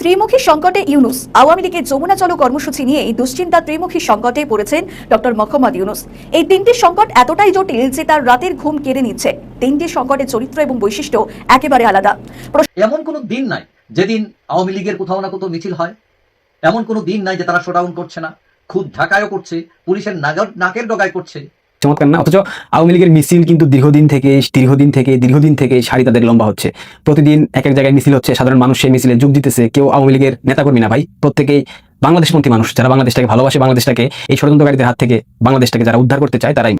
ত্রিমুখী সংকটে ইউনুস। আওয়ামী লীগের যমুনা চলো কর্মসূচি নিয়ে এই দুশ্চিন্তা ত্রিমুখী সংকটে পড়েছেন ডক্টর মোহাম্মদ ইউনুস। এই তিনটি সংকট এতটাই জটিল যে তার রাতের ঘুম কেড়ে নিচ্ছে। তিনটি সংকটের চরিত্র এবং বৈশিষ্ট্য একেবারে আলাদা। এমন কোনো দিন নাই যেদিন আওয়ামী লীগের কোথাও না কোথাও মিছিল হয়। এমন কোনো দিন নাই যে তারা শোডাউন করছে না। খুব ঢাকায়ও করছে, পুলিশের নাকের ডগায় করছে। চমৎকার না? অথচ আওয়ামী লীগের মিছিল কিন্তু দীর্ঘদিন থেকে দীর্ঘদিন থেকে দীর্ঘদিন থেকে সারি তাদের লম্বা হচ্ছে। প্রতিদিন এক এক জায়গায় মিছিল হচ্ছে, সাধারণ মানুষ সেই মিছিলে যোগ দিতেছে, কেউ আওয়ামী লীগের নেতাকর্মী না ভাই। প্রত্যেকেই বাংলাদেশ বাংলাদেশপন্থী মানুষ, যারা বাংলাদেশটাকে ভালোবাসে, বাংলাদেশটাকে, এই ষড়যন্ত্রকারীদের হাত থেকে বাংলাদেশটাকে যারা উদ্ধার করতে চায়, তারাই।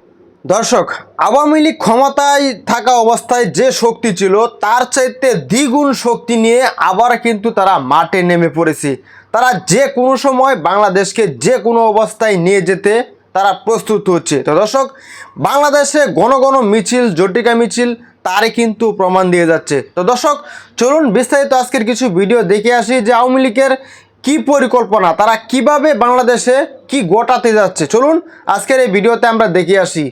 দর্শক, আওয়ামী লীগ ক্ষমতায় থাকা অবস্থায় যে শক্তি ছিল, তার চাইতে দ্বিগুণ শক্তি নিয়ে আবার কিন্তু তারা মাঠে নেমে পড়েছে। তারা যে কোনো সময় বাংলাদেশকে যে কোনো অবস্থায় নিয়ে যেতে তারা প্রস্তুত হচ্ছে। তো দর্শক, বাংলাদেশে ঘন ঘন মিছিল, জটিকা মিছিল, তারই কিন্তু প্রমাণ দিয়ে যাচ্ছে। তো দর্শক, চলুন বিস্তারিত আজকের কিছু ভিডিও দেখে আসি যে আওয়ামী লীগের কী পরিকল্পনা, তারা কীভাবে বাংলাদেশে কি গোটাতে যাচ্ছে। চলুন আজকের এই ভিডিওতে আমরা দেখে আসি।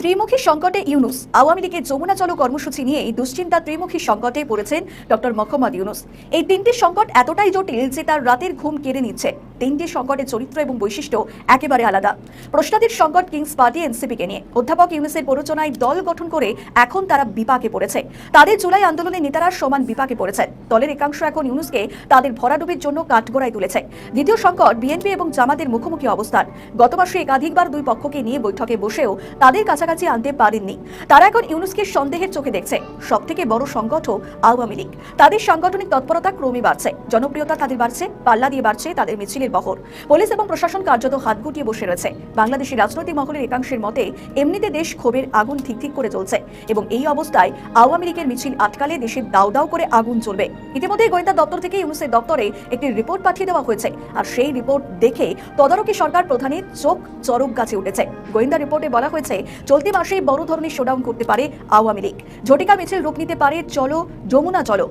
ত্রিমুখী সংকটে ইউনুস। আওয়ামী লীগের যমুনা চলো কর্মসূচি নিয়ে এই দুশ্চিন্তা ত্রিমুখী সংকটে পড়েছেন ডক্টর মোহাম্মদ ইউনুস। এই তিনটি সংকট এতটাই জটিল যে তার রাতের ঘুম কেড়ে নিচ্ছে। তিনটি সংকটের চরিত্র এবং বৈশিষ্ট্য একেবারে আলাদা। প্রশ্নাদির সংকট কিংস পার্টি এনসিপিকে নিয়ে। অধ্যাপক ইউনুসের প্ররোচনায় দল গঠন করে এখন তারা বিপাকে পড়েছে। তাদের জুলাই আন্দোলনের নেতারা সমান বিপাকে পড়েছে। দলের একাংশ এখন ইউনুসকে তাদের ভরাডুবির জন্য কাঠগড়ায় তুলেছে। দ্বিতীয় সংকট বিএনপি এবং জামাতের মুখোমুখি অবস্থান। গত মাসে একাধিকবার দুই পক্ষকে নিয়ে বৈঠকে বসেও তাদের কাছাকাছি আনতে পারেননি। তারা এখন ইউনুসকে সন্দেহের চোখে দেখছে। সব থেকে বড় সংগঠন আওয়ামী লীগ। তাদের সাংগঠনিক তৎপরতা ক্রমে বাড়ছে। জনপ্রিয়তা তাদের বাড়ছে, পাল্লা দিয়ে বাড়ছে তাদের মিছিলের বহর। পুলিশ এবং প্রশাসন কার্যত হাত গুটিয়ে বসে রয়েছে। বাংলাদেশের রাজনৈতিক মহলের একাংশের মতে, এমনিতে দেশ ক্ষোভের আগুন ঠিক করে চলছে এবং এই অবস্থায় আওয়ামী লীগের মিছিল আটকালে দেশে দাউ দাউ করে আগুন চলবে ইতিমধ্যে গোয়েন্দা দপ্তর থেকে ইউনুসের দপ্তরে একটি রিপোর্ট পাঠিয়ে দেওয়া হয়েছে। আর সেই রিপোর্ট দেখে তদারকি সরকার প্রধানের চোখ চরক গাছে উঠেছে। গোয়েন্দা রিপোর্টে বলা হয়েছে, চলতি মাসে বড় ধরনের শোডাউন করতে পারে আওয়ামী লীগ। ঝটিকা মিছিল রূপ নিতে পারে, চলো, যমুনা, চলো।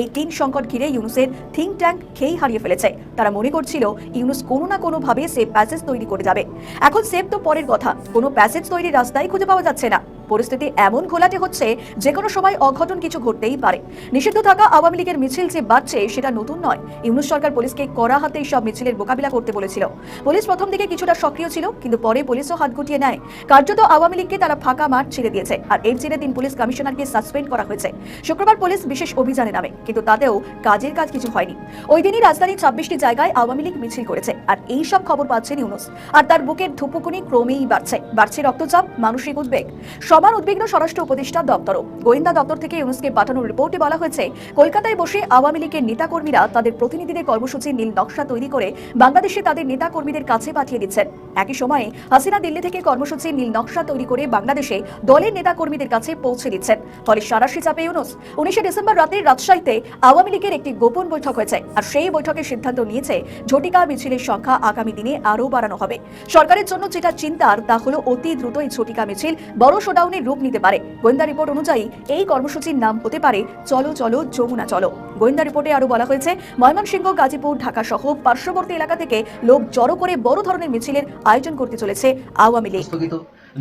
এই তিন সংকট ঘিরে ইউনুসের থিঙ্ক ট্যাঙ্ক খেই হারিয়ে ফেলেছে। তারা মনে করছিল, ইউনুস কোনো না কোনোভাবে সেফ প্যাসেজ তৈরি করে যাবে। এখন সেফ তো পরের কথা, কোনো প্যাসেজ তৈরির রাস্তায় খুঁজে পাওয়া যাচ্ছে না। পরিস্থিতি এমন ঘোলাটে হচ্ছে যে কোনো সময় অঘটন কিছু ঘটতেই পারে। নিষিদ্ধ থাকা আওয়ামী লীগের মিছিল যে বাড়ছে সেটা নতুন নয়। ইউনুস সরকার পুলিশকে কড়া হাতে সব মিছিলের মোকাবিলা করতে বলেছিল। পুলিশ প্রথম দিকে কিছুটা সক্রিয় ছিল, কিন্তু পরে পুলিশও হাত গুটিয়ে নেয়। কার্যত আওয়ামী লীগকে তারা ফাঁকা মাঠ ছেড়ে দিয়েছে, আর এর জেরে তিন পুলিশ কমিশনারকে সাসপেন্ড করা হয়েছে। শুক্রবার পুলিশ বিশেষ অভিযানে নামে, কিন্তু তাতেও কাজের কাজ কিছু হয়নি। ওই দিনই রাজধানীর ছাব্বিশটি জায়গায় আওয়ামী লীগ মিছিল করেছে, আর এই সব খবর পাচ্ছেন ইউনুস। আর তার বুকের ধুপুকুনি ক্রমেই বাড়ছে। বাড়ছে রক্তচাপ, মানসিক উদ্বেগ। সমান উদ্বিগ্ন স্বরাষ্ট্র উপদেষ্টা দপ্তরও। গোয়েন্দা দপ্তর থেকে ইউনুসকে পাঠানো রিপোর্টে বলা হয়েছে, কলকাতায় বসে আওয়ামী লীগের নেতাকর্মীরা তাদের প্রতিনিধিদের কর্মসূচির নীল নকশা তৈরি করে বাংলাদেশে তাদের নেতাকর্মীদের কাছে পাঠিয়ে দিচ্ছেন। একই সময়ে হাসিনা দিল্লি থেকে কর্মসূচির নীল নকশা তৈরি করে বাংলাদেশে দলের নেতাকর্মীদের কাছে পৌঁছে দিচ্ছেন। ফলে সারাশি চাপে ইউনুস উনিশে ডিসেম্বর রাতে রাজশাহীতে আওয়ামী লীগের একটি গোপন বৈঠক হয়েছে আর সেই বৈঠকে সিদ্ধান্ত নিয়েছে ঝটিকা মিছিলের সংখ্যা আগামী দিনে আরও বাড়ানো হবে। সরকারের জন্য যেটা চিন্তার তা হলো অতি দ্রুত এই ঝটিকা মিছিল বড় শোডাউনের রূপ নিতে পারে। গোয়েন্দা রিপোর্ট অনুযায়ী, এই কর্মসূচির নাম হতে পারে, চলো চলো, যমুনা, চলো। গোয়েন্দা রিপোর্টে আরও বলা হয়েছে, ময়মনসিংহ, গাজীপুর, ঢাকা সহ পার্শ্ববর্তী এলাকা থেকে লোক জড়ো করে বড় ধরনের মিছিলের আয়োজন করতে চলেছে আওয়ামী লীগ।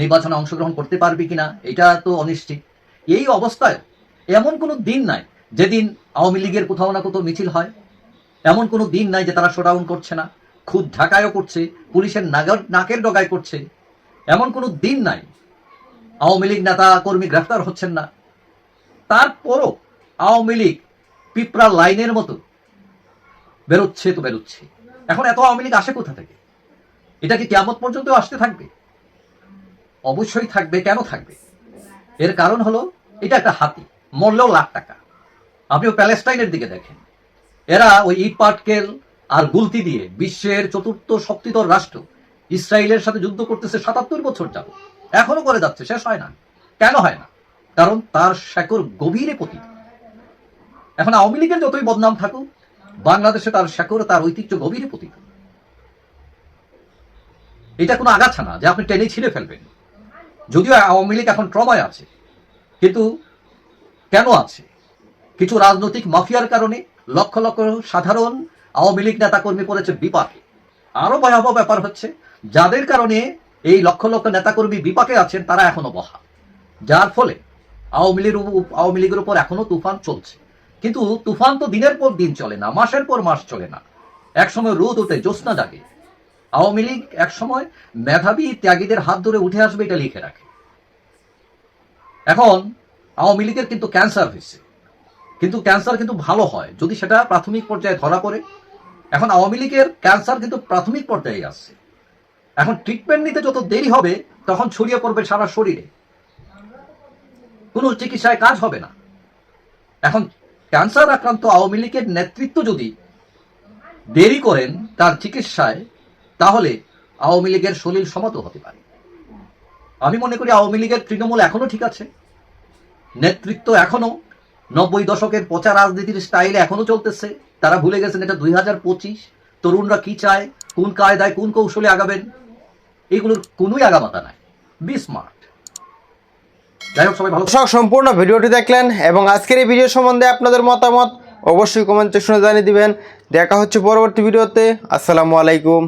নির্বাচনে অংশগ্রহণ করতে পারবে কিনা, এটা তো অনিশ্চিত। এই অবস্থায় এমন কোনো দিন নাই যেদিন আওয়ামী লীগের কোথাও না কোথাও মিছিল হয়। এমন কোনো দিন নাই যে তারা শোডাউন করছে না। খুব ঢাকায়ও করছে, পুলিশের নাগর নাকের ডগায় করছে। এমন কোনো দিন নাই আওয়ামী লীগ নেতা কর্মী গ্রেফতার হচ্ছেন না। তারপরও আওয়ামী লীগ পিঁপড়া লাইনের মতো বেরোচ্ছে তো বেরোচ্ছে। এখন এত আওয়ামী লীগ আসে কোথা থেকে? এটা কি কেমন পর্যন্ত আসতে থাকবে? অবশ্যই থাকবে, কেন থাকবে? এর কারণ হলো, এটা একটা হাতি, মরলেও লাখ টাকা। আপনিও প্যালেস্টাইনের দিকে দেখেন। এরা ওই ইট, পাটকেল আর গুলতি দিয়ে বিশ্বের চতুর্থ শক্তিধর রাষ্ট্র ইসরায়েলের সাথে যুদ্ধ করতেছে সাতাত্তর বছর যাব এখনও করে যাচ্ছে, শেষ হয় না। কেন হয় না? কারণ তার শেকর গভীরে পতিত। এখন আওয়ামী লীগের যতই বদনাম থাকুক, বাংলাদেশে তার শেকর তার ঐতিহ্য গভীরে পতিত। এটা কোনো আগাছা না যে আপনি টেনে ছিঁড়ে ফেলবেন। যদিও আওয়ামী লীগ এখন ট্রমায় আছে, কিন্তু কেন আছে? কিছু রাজনৈতিক মাফিয়ার কারণে লক্ষ লক্ষ সাধারণ আওয়ামী লীগ নেতাকর্মী পড়েছে বিপাকে। আরও ভয়াবহ ব্যাপার হচ্ছে, যাদের কারণে এই লক্ষ লক্ষ নেতাকর্মী বিপাকে আছেন, তারা এখনও বহা। যার ফলে আওয়ামী লীগের আওয়ামী লীগের উপর এখনও তুফান চলছে। কিন্তু তুফান তো দিনের পর দিন চলে না, মাসের পর মাস চলে না। একসময় রোদ ওঠে, জ্যোৎস্না জাগে। আওয়ামী লীগ একসময় মেধাবী ত্যাগীদের হাত ধরে উঠে আসবে এটা লিখে রাখে। এখন আওয়ামী লীগের কিন্তু ক্যান্সার হয়েছে। কিন্তু ক্যান্সার কিন্তু ভালো হয়, যদি সেটা প্রাথমিক পর্যায়ে ধরা পড়ে। এখন আওয়ামী লীগের ক্যান্সার কিন্তু প্রাথমিক পর্যায়ে আসছে। এখন ট্রিটমেন্ট নিতে যত দেরি হবে, তখন ছড়িয়ে পড়বে সারা শরীরে। কোনো চিকিৎসায় কাজ হবে না। এখন ক্যান্সার আক্রান্ত আওয়ামী লীগের নেতৃত্ব যদি দেরি করেন তার চিকিৎসায়, তাহলে আওয়ামী লীগের সলিল সমত হতে পারে। আমি মনে করি আওয়ামী লীগের তৃণমূল এখনও ঠিক আছে। নেতৃত্ব এখনও নব্বই দশকের পচা রাজনীতির স্টাইলে এখনও চলতেছে। তারা ভুলে গেছেন এটা দুই হাজার পঁচিশ। তরুণরা কি চায়? কোন কায়দায় কোন কৌশলে আগাবেন? এগুলোর কোনোই আগামাতা নাই। বি স্মার্ট সম্পূর্ণ ভিডিওটি দেখলেন এবং আজকের এই ভিডিও সম্বন্ধে আপনাদের মতামত অবশ্যই কমেন্ট সেকশনে জানিয়ে দিবেন। দেখা হচ্ছে পরবর্তী ভিডিওতে। আসসালামু আলাইকুম।